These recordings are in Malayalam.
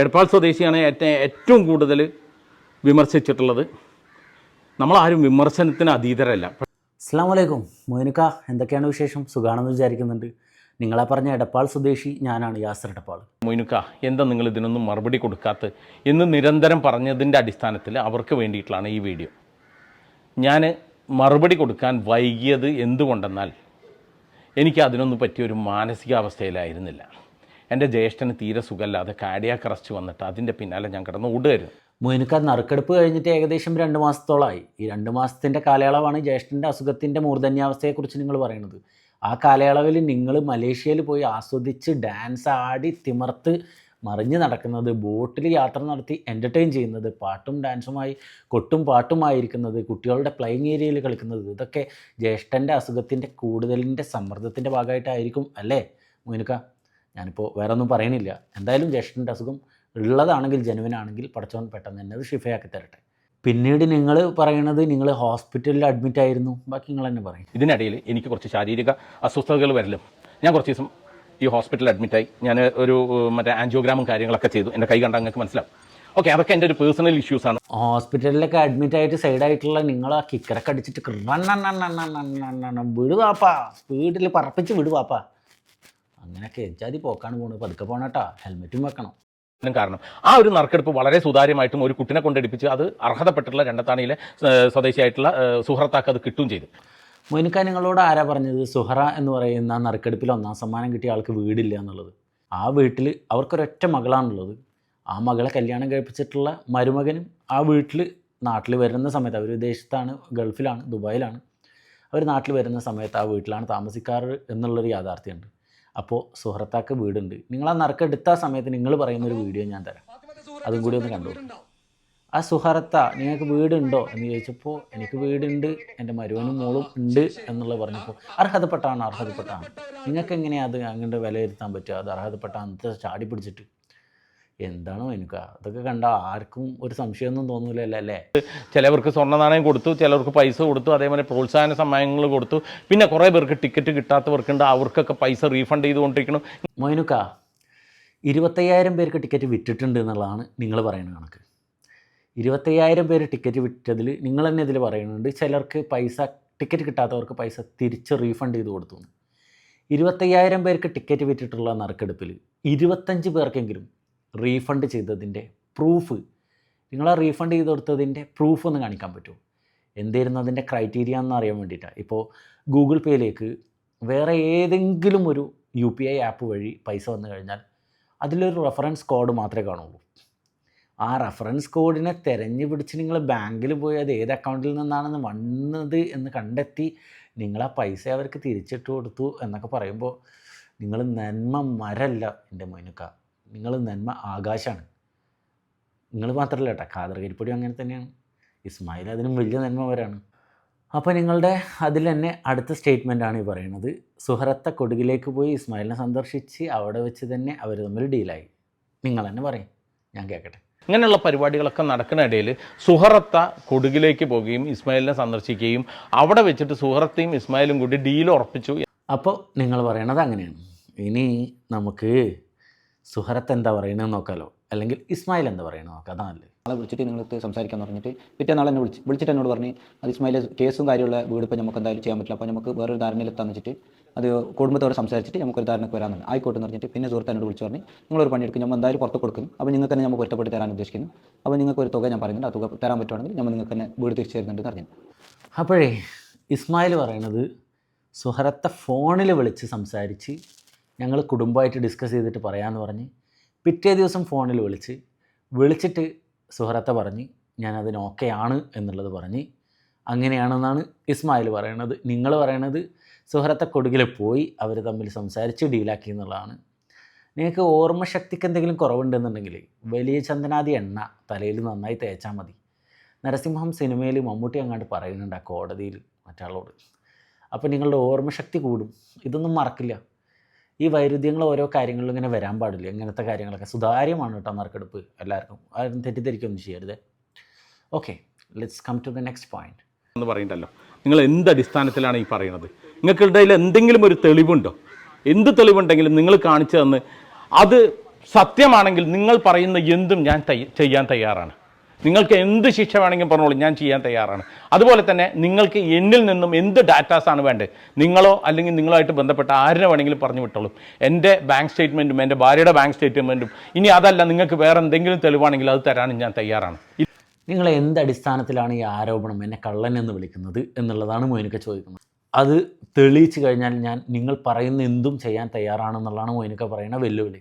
എടപ്പാൾ സ്വദേശിയാണ് ഏറ്റവും ഏറ്റവും കൂടുതൽ വിമർശിച്ചിട്ടുള്ളത്. നമ്മളാരും വിമർശനത്തിന് അതീതരല്ല. അസ്സാം വലൈക്കും മോനിക്ക എന്തൊക്കെയാണ് വിശേഷം? സുഖാണെന്ന് വിചാരിക്കുന്നുണ്ട്. നിങ്ങളെ പറഞ്ഞ എടപ്പാൾ സ്വദേശി ഞാനാണ് യാസർ എടപ്പാൾ. മൊയ്നുക്ക എന്താ നിങ്ങൾ ഇതിനൊന്നും മറുപടി കൊടുക്കാത്ത? എന്ന് നിരന്തരം പറഞ്ഞതിന്റെ അടിസ്ഥാനത്തിൽ അവർക്ക് വേണ്ടിയിട്ടുള്ളതാണ് ഈ വീഡിയോ. ഞാൻ മറുപടി കൊടുക്കാൻ വൈകിയത് എന്തുകൊണ്ടെന്നാൽ എനിക്ക് അതിനൊന്നും പറ്റിയ ഒരു മാനസികാവസ്ഥയിലായിരുന്നില്ല. എന്റെ ജ്യേഷ്ഠന് തീരെ സുഖമില്ലാതെ കാഡിയാക്ക് അറസ്റ്റ് വന്നിട്ട് അതിന്റെ പിന്നാലെ ഞാൻ കിടന്ന് ഓടുകയായിരുന്നു. മോനിക്ക നറുക്കെടുപ്പ് കഴിഞ്ഞിട്ട് ഏകദേശം രണ്ട് മാസത്തോളമായി ഈ രണ്ട് മാസത്തിന്റെ കാലയളവാണ് ജ്യേഷ്ഠന്റെ അസുഖത്തിന്റെ മൂർധന്യാവസ്ഥയെക്കുറിച്ച് നിങ്ങൾ പറയുന്നത്. ആ കാലയളവിൽ നിങ്ങൾ മലേഷ്യയിൽ പോയി ആസ്വദിച്ച് ഡാൻസ് ആടി തിമർത്ത് മറിഞ്ഞ് നടക്കുന്നത് ബോട്ടിൽ യാത്ര നടത്തി എന്റർടൈൻ ചെയ്യുന്നത് പാട്ടും ഡാൻസുമായി കൊട്ടും പാട്ടുമായിരിക്കുന്നത് കുട്ടികളുടെ പ്ലേയിങ് ഏരിയയിൽ കളിക്കുന്നത് ഇതൊക്കെ ജ്യേഷ്ഠന്റെ അസുഖത്തിന്റെ കൂടുതലിന്റെ സമ്മർദ്ദത്തിന്റെ ഭാഗമായിട്ടായിരിക്കും അല്ലേ മോനിക്ക ഞാനിപ്പോൾ വേറെ ഒന്നും പറയണില്ല എന്തായാലും ജ്യേഷ്ഠന്റെ അസുഖം ഉള്ളതാണെങ്കിൽ ജനുവിനാണെങ്കിൽ പടച്ചോൻ പെട്ടെന്ന് തന്നെ അത് ഷിഫയാക്കി തരട്ടെ പിന്നീട് നിങ്ങൾ പറയണത് നിങ്ങൾ ഹോസ്പിറ്റലിൽ അഡ്മിറ്റ് ആയിരുന്നു ബാക്കി നിങ്ങൾ തന്നെ പറയും ഇതിനിടയിൽ എനിക്ക് കുറച്ച് ശാരീരിക അസ്വസ്ഥതകൾ വരലും ഞാൻ കുറച്ച് ദിവസം ഈ ഹോസ്പിറ്റലിൽ അഡ്മിറ്റായി ഞാൻ ഒരു മറ്റേ ആൻജിയോഗ്രാമും കാര്യങ്ങളൊക്കെ ചെയ്തു എന്റെ കൈ കണ്ട അങ്ങക്ക് മനസ്സിലാവും ഓക്കെ അതൊക്കെ എന്റെ ഒരു പേഴ്സണൽ ഇഷ്യൂസ് ഇഷ്യൂസാണ് ഹോസ്പിറ്റലിലൊക്കെ അഡ്മിറ്റ് ആയിട്ട് സൈഡ് ആയിട്ടുള്ള നിങ്ങൾ ആ കിക്കറൊക്കെ അടിച്ചിട്ട് വിടുവാപ്പാ സ്പീഡിൽ പറപ്പിച്ച് വിടുവാപ്പാ അങ്ങനെയൊക്കെ എച്ചാതി പോക്കാണ് പോകുന്നത് പതുക്കെ പോകണട്ടാ ഹെൽമെറ്റും വെക്കണം. കാരണം. ആ ഒരു നറുക്കെടുപ്പ് വളരെ സുതാര്യമായിട്ടും ഒരു കുട്ടിനെ കൊണ്ടെടുപ്പിച്ച് അത് അർഹതപ്പെട്ടുള്ള രണ്ടത്താണിയിലെ സ്വദേശിയായിട്ടുള്ള സുഹൃത്താക്ക് അത് കിട്ടും ചെയ്തു. മോനിക്ക നിങ്ങളോട് ആരാ പറഞ്ഞത്? സുഹറ എന്ന് പറയുന്ന ആ നറുക്കെടുപ്പിൽ ഒന്നാം സമ്മാനം കിട്ടിയ ആൾക്ക് വീടില്ല എന്നുള്ളത്. ആ വീട്ടിൽ അവർക്കൊരൊറ്റ മകളാണുള്ളത്. ആ മകളെ കല്യാണം കഴിപ്പിച്ചിട്ടുള്ള മരുമകനും ആ വീട്ടിൽ നാട്ടിൽ വരുന്ന സമയത്ത് അവർ വിദേശത്താണ് ഗൾഫിലാണ് ദുബായിലാണ്. അവർ നാട്ടിൽ വരുന്ന സമയത്ത് ആ വീട്ടിലാണ് താമസിക്കാറ് എന്നുള്ളൊരു യാഥാർത്ഥ്യമുണ്ട്. അപ്പോൾ സുഹൃത്താക്ക് വീടുണ്ട്. നിങ്ങൾ ആ നറുക്കെടുത്ത സമയത്ത് നിങ്ങൾ പറയുന്നൊരു വീഡിയോ ഞാൻ തരാം. അതും കൂടി ഒന്ന് കണ്ടു? ആ സുഹറത്ത നിങ്ങൾക്ക് വീടുണ്ടോ? എന്ന് ചോദിച്ചപ്പോൾ എനിക്ക് വീടുണ്ട് എന്റെ മരുവനും മോളും ഉണ്ട് എന്നുള്ളത് പറഞ്ഞപ്പോൾ അർഹതപ്പെട്ടാണ് അർഹതപ്പെട്ടാണ്. നിങ്ങൾക്ക് എങ്ങനെയാണ് അത് അങ്ങോട്ട് വിലയിരുത്താൻ പറ്റുക? അത് അർഹതപ്പെട്ടാന്ന് ചാടി പിടിച്ചിട്ട്. എന്താണോ എനിക്ക്? അതൊക്കെ കണ്ട ആർക്കും ഒരു സംശയമൊന്നും തോന്നൂലല്ലോ അല്ലേ? ചിലവർക്ക് സ്വർണ നാണയം കൊടുത്തു ചിലവർക്ക് പൈസ കൊടുത്തു അതേപോലെ പ്രോത്സാഹന സമ്മാനങ്ങൾ കൊടുത്തു. പിന്നെ കുറേ പേർക്ക് ടിക്കറ്റ് കിട്ടാത്തവർക്കുണ്ട് അവർക്കൊക്കെ പൈസ റീഫണ്ട് ചെയ്തുകൊണ്ടിരിക്കണം മൊയിനുക്ക ഇരുപത്തയ്യായിരം പേർക്ക് ടിക്കറ്റ് വിറ്റിട്ടുണ്ട് എന്നുള്ളതാണ് നിങ്ങൾ പറയുന്ന കണക്ക്. ഇരുപത്തയ്യായിരം പേര് ടിക്കറ്റ് വിറ്റതിൽ നിങ്ങൾ തന്നെ ഇതിൽ പറയുന്നുണ്ട് ചിലർക്ക് പൈസ ടിക്കറ്റ് കിട്ടാത്തവർക്ക് പൈസ തിരിച്ച് റീഫണ്ട് ചെയ്ത് കൊടുത്തു. ഇരുപത്തയ്യായിരം പേർക്ക് ടിക്കറ്റ് വിറ്റിട്ടുള്ള നറുക്കെടുപ്പിൽ ഇരുപത്തഞ്ച് പേർക്കെങ്കിലും റീഫണ്ട് ചെയ്തതിന്റെ പ്രൂഫ്. നിങ്ങൾ ആ റീഫണ്ട് ചെയ്ത് കൊടുത്തതിന്റെ പ്രൂഫ് ഒന്ന് കാണിക്കാൻ പറ്റുമോ? എന്തായിരുന്നു അതിന്റെ ക്രൈറ്റീരിയ എന്ന് അറിയാൻ വേണ്ടിയിട്ടാണ് ഇപ്പോൾ ഗൂഗിൾ പേയിലേക്ക് വേറെ ഏതെങ്കിലും ഒരു യു പി ഐ ആപ്പ് വഴി പൈസ വന്നു കഴിഞ്ഞാൽ അതിലൊരു റെഫറൻസ് കോഡ് മാത്രമേ കാണുള്ളൂ. ആ റെഫറൻസ് കോഡിനെ തിരഞ്ഞു പിടിച്ച് നിങ്ങൾ ബാങ്കിൽ പോയി അത് ഏത് അക്കൗണ്ടിൽ നിന്നാണെന്ന് വന്നത് എന്ന് കണ്ടെത്തി നിങ്ങൾ ആ പൈസ അവർക്ക് തിരിച്ചിട്ട് കൊടുത്തു എന്നൊക്കെ പറയുമ്പോൾ നിങ്ങൾ നന്മ മരല്ല എന്റെ മൊയിനുക്ക നിങ്ങൾ നന്മ ആകാശമാണ് നിങ്ങൾ മാത്രമല്ല കേട്ടോ ഖാദർ കരിപ്പൊടി അങ്ങനെ തന്നെയാണ്. ഇസ്മായിൽ അതിനും വലിയ നന്മ വരാണ് അപ്പോൾ നിങ്ങളുടെ അതിൽ തന്നെ അടുത്ത സ്റ്റേറ്റ്മെന്റാണ് ഈ പറയുന്നത്. സുഹറത്ത കൊടുകിലേക്ക് പോയി ഇസ്മായിലിനെ സന്ദർശിച്ച് അവിടെ വെച്ച് തന്നെ അവർ തമ്മിൽ ഡീലായി നിങ്ങൾ തന്നെ പറയും ഞാൻ കേൾക്കട്ടെ ഇങ്ങനെയുള്ള പരിപാടികളൊക്കെ നടക്കുന്ന ഇടയിൽ സുഹറത്ത കൊടുകിലേക്ക് പോവുകയും ഇസ്മായിലിനെ സന്ദർശിക്കുകയും അവിടെ വെച്ചിട്ട് സുഹറത്തയും ഇസ്മായിലും കൂടി ഡീൽ ഉറപ്പിച്ചു. അപ്പോൾ നിങ്ങൾ പറയണത് അങ്ങനെയാണ്. ഇനി നമുക്ക് സുഹറത്ത് എന്താ പറയണതെന്ന് നോക്കാലോ. അല്ലെങ്കിൽ ഇസ്മായിൽ എന്താ പറയണത് നോക്കാം അതാണല്ലേ നാളെ വിളിച്ചിട്ട് നിങ്ങൾക്ക് സംസാരിക്കാൻ പറഞ്ഞിട്ട് പിറ്റേ നാളെ എന്നെ വിളിച്ച് വിളിച്ചിട്ട് എന്നോട് പറഞ്ഞ് അത് ഇസ്മായിൽ കേസും കാര്യമുള്ള വീട് ഇപ്പോൾ നമുക്ക് എന്തായാലും ചെയ്യാൻ പറ്റില്ല. അപ്പോൾ നമുക്ക് വേറൊരു ധാരണയിലെത്താന്ന് വെച്ചിട്ട് അത് കുടുംബത്തോട് സംസാരിച്ചിട്ട് നമുക്കൊരു ധാരണക്ക് വരാമെന്ന് ആയിക്കോട്ടെ എന്ന് പറഞ്ഞിട്ട് പിന്നെ സുഹൃത്ത് എന്നോട് വിളിച്ച് പറഞ്ഞ് നിങ്ങളൊരു പണിയെടുക്കും നമ്മൾ എന്തായാലും പുറത്ത് കൊടുക്കും അപ്പോൾ നിങ്ങൾക്ക് തന്നെ നമുക്ക് ഒറ്റപ്പെട്ട് തരാൻ ഉദ്ദേശിക്കുന്നു. അപ്പോൾ നിങ്ങൾക്ക് ഒരു തുക ഞാൻ പറയുന്നുണ്ട്. ആ തുക തരാൻ പറ്റുവാണെങ്കിൽ നമ്മൾ നിങ്ങൾക്ക് തന്നെ വീട് തിരിച്ചു തരുന്നുണ്ട് പറഞ്ഞു അപ്പോഴേ ഇസ്മായിൽ പറയുന്നത് സുഹറത്തെ ഫോണിൽ വിളിച്ച് സംസാരിച്ച് ഞങ്ങൾ കുടുംബമായിട്ട് ഡിസ്കസ് ചെയ്തിട്ട് പറയാമെന്ന് പറഞ്ഞ് പിറ്റേ ദിവസം ഫോണിൽ വിളിച്ച് വിളിച്ചിട്ട് സുഹറത്തെ പറഞ്ഞ് ഞാനതിന് ഓക്കെ ആണ് എന്നുള്ളത് പറഞ്ഞ് അങ്ങനെയാണെന്നാണ് ഇസ്മായിൽ പറയണത് നിങ്ങൾ പറയണത് സുഹറത്തെ കൊടുകിൽ പോയി അവർ തമ്മിൽ സംസാരിച്ച് ഡീലാക്കി എന്നുള്ളതാണ്. നിങ്ങൾക്ക് ഓർമ്മശക്തിക്ക് എന്തെങ്കിലും കുറവുണ്ടെന്നുണ്ടെങ്കിൽ വലിയ ചന്ദനാദി എണ്ണ തലയിൽ നന്നായി തേച്ചാൽ മതി. നരസിംഹം സിനിമയിൽ മമ്മൂട്ടി അങ്ങാണ്ട് പറയുന്നുണ്ട് ആ കോടതിയിൽ മറ്റാളോട്. അപ്പോൾ നിങ്ങളുടെ ഓർമ്മശക്തി കൂടും. ഇതൊന്നും മറക്കില്ല. ഈ വൈരുദ്ധ്യങ്ങൾ ഓരോ കാര്യങ്ങളിലും ഇങ്ങനെ വരാൻ പാടില്ല. ഇങ്ങനത്തെ കാര്യങ്ങളൊക്കെ സുതാര്യമാണ് കേട്ടോ നറുക്കെടുപ്പ് എല്ലാവർക്കും. ആരും തെറ്റിദ്ധരിക്കൊന്നും ചെയ്യരുത്. Okay let's come to the next point എന്ന് പറയണ്ടല്ലോ. നിങ്ങൾ എന്ത് അടിസ്ഥാനത്തിലാണ് ഈ പറയുന്നത്? നിങ്ങൾക്കിടയിൽ എന്തെങ്കിലും ഒരു തെളിവുണ്ടോ? എന്ത് തെളിവുണ്ടെങ്കിലും നിങ്ങൾ കാണിച്ചു തന്ന് അത് സത്യമാണെങ്കിൽ നിങ്ങൾ പറയുന്ന എന്തും ഞാൻ ചെയ്യാൻ തയ്യാറാണ്. നിങ്ങൾക്ക് എന്ത് ശിക്ഷ വേണമെങ്കിലും പറഞ്ഞോളൂ ഞാൻ ചെയ്യാൻ തയ്യാറാണ്. അതുപോലെ തന്നെ നിങ്ങൾക്ക് എന്നിൽ നിന്നും എന്ത് ഡാറ്റാസാണ് വേണ്ടത്? നിങ്ങളോ അല്ലെങ്കിൽ നിങ്ങളുമായിട്ട് ബന്ധപ്പെട്ട ആരിനെ വേണമെങ്കിലും പറഞ്ഞു വിട്ടോളൂ. എന്റെ ബാങ്ക് സ്റ്റേറ്റ്മെന്റും എന്റെ ഭാര്യയുടെ ബാങ്ക് സ്റ്റേറ്റ്മെന്റും ഇനി അതല്ല നിങ്ങൾക്ക് വേറെ എന്തെങ്കിലും തെളിവാണെങ്കിൽ അത് തരാനും ഞാൻ തയ്യാറാണ്. നിങ്ങൾ എന്ത് അടിസ്ഥാനത്തിലാണ് ഈ ആരോപണം എന്നെ കള്ളൻ എന്ന് വിളിക്കുന്നത് എന്നുള്ളതാണ് മോനിക്ക ചോദിക്കുന്നത്. അത് തെളിയിച്ചു കഴിഞ്ഞാൽ ഞാൻ നിങ്ങൾ പറയുന്ന എന്തും ചെയ്യാൻ തയ്യാറാണെന്നുള്ളതാണ് മോനിക്ക പറയുന്ന വെല്ലുവിളി.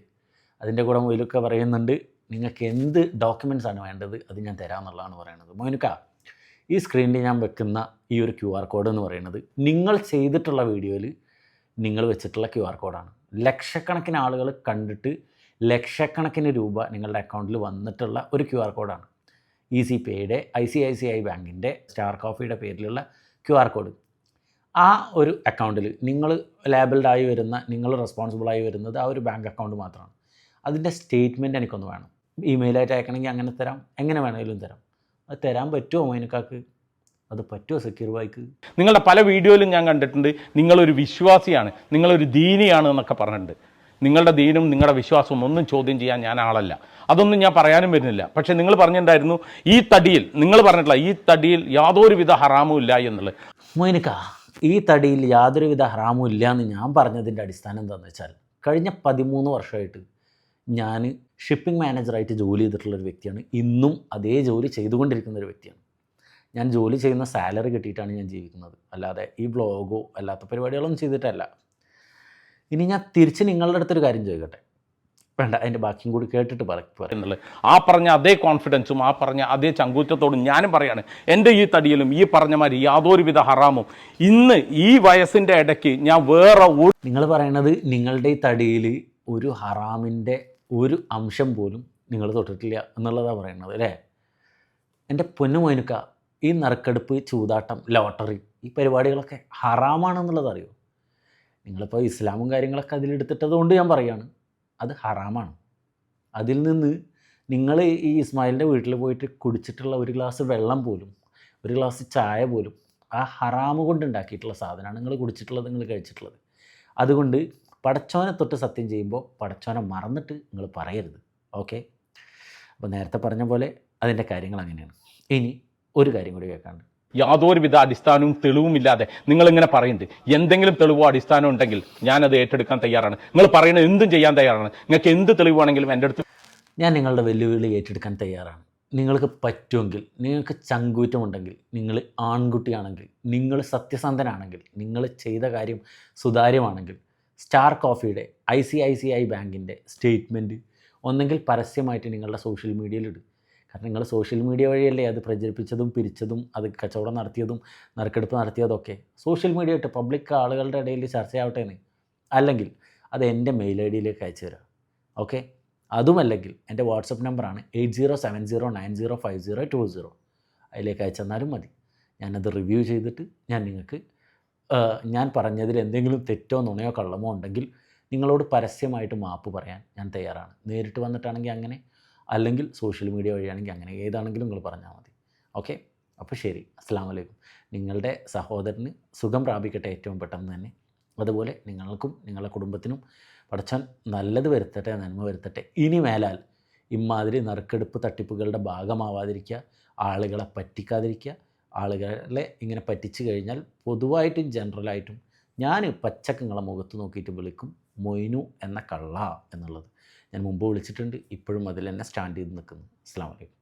അതിന്റെ കൂടെ മൊയിലൊക്കെ പറയുന്നുണ്ട് നിങ്ങൾക്ക് എന്ത് ഡോക്യുമെന്റ്സ് ആണ് വേണ്ടത് അത് ഞാൻ തരാമെന്നുള്ളതാണ് പറയുന്നത് മോനിക്ക ഈ സ്ക്രീനിൽ ഞാൻ വെക്കുന്ന ഈ ഒരു ക്യു ആർ കോഡ് എന്ന് പറയുന്നത് നിങ്ങൾ ചെയ്തിട്ടുള്ള വീഡിയോയിൽ നിങ്ങൾ വെച്ചിട്ടുള്ള ക്യു ആർ കോഡാണ്. ലക്ഷക്കണക്കിന് ആളുകൾ കണ്ടിട്ട് ലക്ഷക്കണക്കിന് രൂപ നിങ്ങളുടെ അക്കൗണ്ടിൽ വന്നിട്ടുള്ള ഒരു ക്യു ആർ കോഡാണ്. E C പേയുടെ I C I C I ബാങ്കിന്റെ സ്റ്റാർ കോഫിയുടെ പേരിലുള്ള ക്യു ആർ കോഡ്. ആ ഒരു അക്കൗണ്ടിൽ നിങ്ങൾ ലേബിൾഡായി വരുന്ന നിങ്ങൾ റെസ്പോൺസിബിളായി വരുന്നത് ആ ഒരു ബാങ്ക് അക്കൗണ്ട് മാത്രമാണ്. അതിന്റെ സ്റ്റേറ്റ്മെന്റ് എനിക്കൊന്ന് വേണം. ഇമെയിലായിട്ട് അയക്കണമെങ്കിൽ അങ്ങനെ തരാം. എങ്ങനെ വേണമെങ്കിലും തരാം. അത് തരാൻ പറ്റുമോ മൈനക്കാക്ക് അത് പറ്റുമോ സെക്യൂർ ബായിക്ക്? നിങ്ങളുടെ പല വീഡിയോയിലും ഞാൻ കണ്ടിട്ടുണ്ട്. നിങ്ങളൊരു വിശ്വാസിയാണ്. നിങ്ങളൊരു ദീനിയാണ് എന്നൊക്കെ പറഞ്ഞിട്ടുണ്ട്. നിങ്ങളുടെ ദീനും നിങ്ങളുടെ വിശ്വാസവും ഒന്നും ചോദ്യം ചെയ്യാൻ ഞാൻ ആളല്ല. അതൊന്നും ഞാൻ പറയാനും വരുന്നില്ല. പക്ഷേ നിങ്ങൾ പറഞ്ഞിട്ടുണ്ടായിരുന്നു ഈ തടിയിൽ നിങ്ങൾ പറഞ്ഞിട്ടുള്ള ഈ തടിയിൽ യാതൊരുവിധ ഹറാമും ഇല്ല എന്നുള്ളത്. മോനിക്ക ഈ തടിയിൽ യാതൊരുവിധ ഹറാമും ഇല്ല എന്ന് ഞാൻ പറഞ്ഞതിന്റെ അടിസ്ഥാനം എന്താണെന്ന് വെച്ചാൽ കഴിഞ്ഞ പതിമൂന്ന് വർഷമായിട്ട് ഞാൻ ഷിപ്പിംഗ് മാനേജറായിട്ട് ജോലി ചെയ്തിട്ടുള്ള ഒരു വ്യക്തിയാണ്. ഇന്നും അതേ ജോലി ചെയ്തുകൊണ്ടിരിക്കുന്ന ഒരു വ്യക്തിയാണ്. ഞാൻ ജോലി ചെയ്യുന്ന സാലറി കിട്ടിയിട്ടാണ് ഞാൻ ജീവിക്കുന്നത്. അല്ലാതെ ഈ ബ്ലോഗോ അല്ലാത്ത പരിപാടികളൊന്നും ചെയ്തിട്ടല്ല. ഇനി ഞാൻ തിരിച്ച് നിങ്ങളുടെ അടുത്തൊരു കാര്യം ചോദിക്കട്ടെ? വേണ്ട അതിന്റെ ബാക്കിയും കൂടി കേട്ടിട്ട് പറ പറയാം ആ പറഞ്ഞ അതേ കോൺഫിഡൻസും ആ പറഞ്ഞ അതേ ചങ്കൂറ്റത്തോടും ഞാനും പറയാണ് എന്റെ ഈ തടിയിലും ഈ പറഞ്ഞ മാതിരി യാതൊരുവിധ ഹറാമും. ഇന്ന് ഈ വയസ്സിന്റെ ഇടയ്ക്ക് ഞാൻ വേറെ നിങ്ങൾ പറയണത് നിങ്ങളുടെ ഈ തടിയിൽ ഒരു ഹറാമിന്റെ ഒരു അംശം പോലും നിങ്ങൾ തൊട്ടിട്ടില്ല എന്നുള്ളതാണ് പറയുന്നത് അല്ലേ? എന്റെ പൊന്നുമോനുക്ക ഈ നറുക്കെടുപ്പ് ചൂതാട്ടം ലോട്ടറി ഈ പരിപാടികളൊക്കെ ഹറാമാണെന്നുള്ളത് അറിയോ നിങ്ങളിപ്പോൾ ഇസ്ലാമും കാര്യങ്ങളൊക്കെ അതിലെടുത്തിട്ടത് കൊണ്ട് ഞാൻ പറയുകയാണ് അത് ഹറാമാണ്. അതിൽ നിന്ന് നിങ്ങൾ ഈ ഇസ്മായിലിന്റെ വീട്ടിൽ പോയിട്ട് കുടിച്ചിട്ടുള്ള ഒരു ഗ്ലാസ് വെള്ളം പോലും ഒരു ഗ്ലാസ് ചായ പോലും ആ ഹറാമ് കൊണ്ട് ഉണ്ടാക്കിയിട്ടുള്ള സാധനമാണ് നിങ്ങൾ കുടിച്ചിട്ടുള്ളത് നിങ്ങൾ കഴിച്ചിട്ടുള്ളത്. അതുകൊണ്ട് പടച്ചോനെ തൊട്ട് സത്യം ചെയ്യുമ്പോൾ പടച്ചോനെ മറന്നിട്ട് നിങ്ങൾ പറയരുത്. ഓക്കെ അപ്പോൾ നേരത്തെ പറഞ്ഞ പോലെ അതിന്റെ കാര്യങ്ങൾ അങ്ങനെയാണ്. ഇനി ഒരു കാര്യം കൂടി കേൾക്കാണ്ട്. യാതൊരുവിധ അടിസ്ഥാനവും തെളിവുമില്ലാതെ നിങ്ങളിങ്ങനെ പറയുന്നുണ്ട്. എന്തെങ്കിലും തെളിവോ അടിസ്ഥാനം ഉണ്ടെങ്കിൽ ഞാനത് ഏറ്റെടുക്കാൻ തയ്യാറാണ്. നിങ്ങൾ പറയുന്നത് എന്തും ചെയ്യാൻ തയ്യാറാണ്. നിങ്ങൾക്ക് എന്ത് തെളിവാണെങ്കിലും എന്റെ അടുത്ത് ഞാൻ നിങ്ങളുടെ വെല്ലുവിളി ഏറ്റെടുക്കാൻ തയ്യാറാണ്. നിങ്ങൾക്ക് പറ്റുമെങ്കിൽ നിങ്ങൾക്ക് ചങ്കൂറ്റമുണ്ടെങ്കിൽ നിങ്ങൾ ആൺകുട്ടിയാണെങ്കിൽ നിങ്ങൾ സത്യസന്ധനാണെങ്കിൽ നിങ്ങൾ ചെയ്ത കാര്യം സുതാര്യമാണെങ്കിൽ star കോഫിയുടെ I C I C I ബാങ്കിന്റെ സ്റ്റേറ്റ്മെന്റ് ഒന്നെങ്കിൽ പരസ്യമായിട്ട് നിങ്ങളുടെ സോഷ്യൽ മീഡിയയിലിടും. കാരണം നിങ്ങൾ സോഷ്യൽ മീഡിയ വഴിയല്ലേ അത് പ്രചരിപ്പിച്ചതും പിരിച്ചതും അത് കച്ചവടം നടത്തിയതും നറുക്കെടുപ്പ് നടത്തിയതൊക്കെ സോഷ്യൽ മീഡിയ ഇട്ട് പബ്ലിക് ആളുകളുടെ ഇടയിൽ ചർച്ചയാവട്ടെ എന്ന്. അല്ലെങ്കിൽ അത് എന്റെ മെയിൽ ഐ ഡിയിലേക്ക് അയച്ചു തരാം. ഓക്കെ? അതുമല്ലെങ്കിൽ എന്റെ വാട്സപ്പ് നമ്പറാണ് eight zero seven zero nine zero five zero two zero. അതിലേക്ക് അയച്ചെന്നാലും മതി. ഞാനത് റിവ്യൂ ചെയ്തിട്ട് ഞാൻ നിങ്ങൾക്ക് ഞാൻ പറഞ്ഞതിൽ എന്തെങ്കിലും തെറ്റോ നുണയോ കള്ളമോ ഉണ്ടെങ്കിൽ നിങ്ങളോട് പരസ്യമായിട്ട് മാപ്പ് പറയാൻ ഞാൻ തയ്യാറാണ്. നേരിട്ട് വന്നിട്ടാണെങ്കിൽ അങ്ങനെ അല്ലെങ്കിൽ സോഷ്യൽ മീഡിയ വഴിയാണെങ്കിൽ അങ്ങനെ ഏതാണെങ്കിലും നിങ്ങൾ പറഞ്ഞാൽ മതി. ഓക്കെ? അപ്പോൾ ശരി. അസ്സാം വലൈക്കും നിങ്ങളുടെ സഹോദരന് സുഖം പ്രാപിക്കട്ടെ ഏറ്റവും പെട്ടെന്ന് തന്നെ. അതുപോലെ നിങ്ങൾക്കും നിങ്ങളുടെ കുടുംബത്തിനും പടച്ചാൻ നല്ലത് വരുത്തട്ടെ നന്മ വരുത്തട്ടെ. ഇനി മേലാൽ ഇമാതിരി നറുക്കെടുപ്പ് തട്ടിപ്പുകളുടെ ഭാഗമാവാതിരിക്കുക ആളുകളെ പറ്റിക്കാതിരിക്കുക ആളുകളെ ഇങ്ങനെ പറ്റിച്ചു കഴിഞ്ഞാൽ പൊതുവായിട്ടും ജനറലായിട്ടും ഞാൻ പച്ചക്കങ്ങളെ മുഖത്ത് നോക്കിയിട്ട് വിളിക്കും മൊയ്നു എന്ന കള്ള എന്നുള്ളത്. ഞാൻ മുമ്പ് വിളിച്ചിട്ടുണ്ട് ഇപ്പോഴും അതിൽ തന്നെ സ്റ്റാൻഡ് ചെയ്ത് നിൽക്കുന്നു. അസ്സാം വലൈക്കും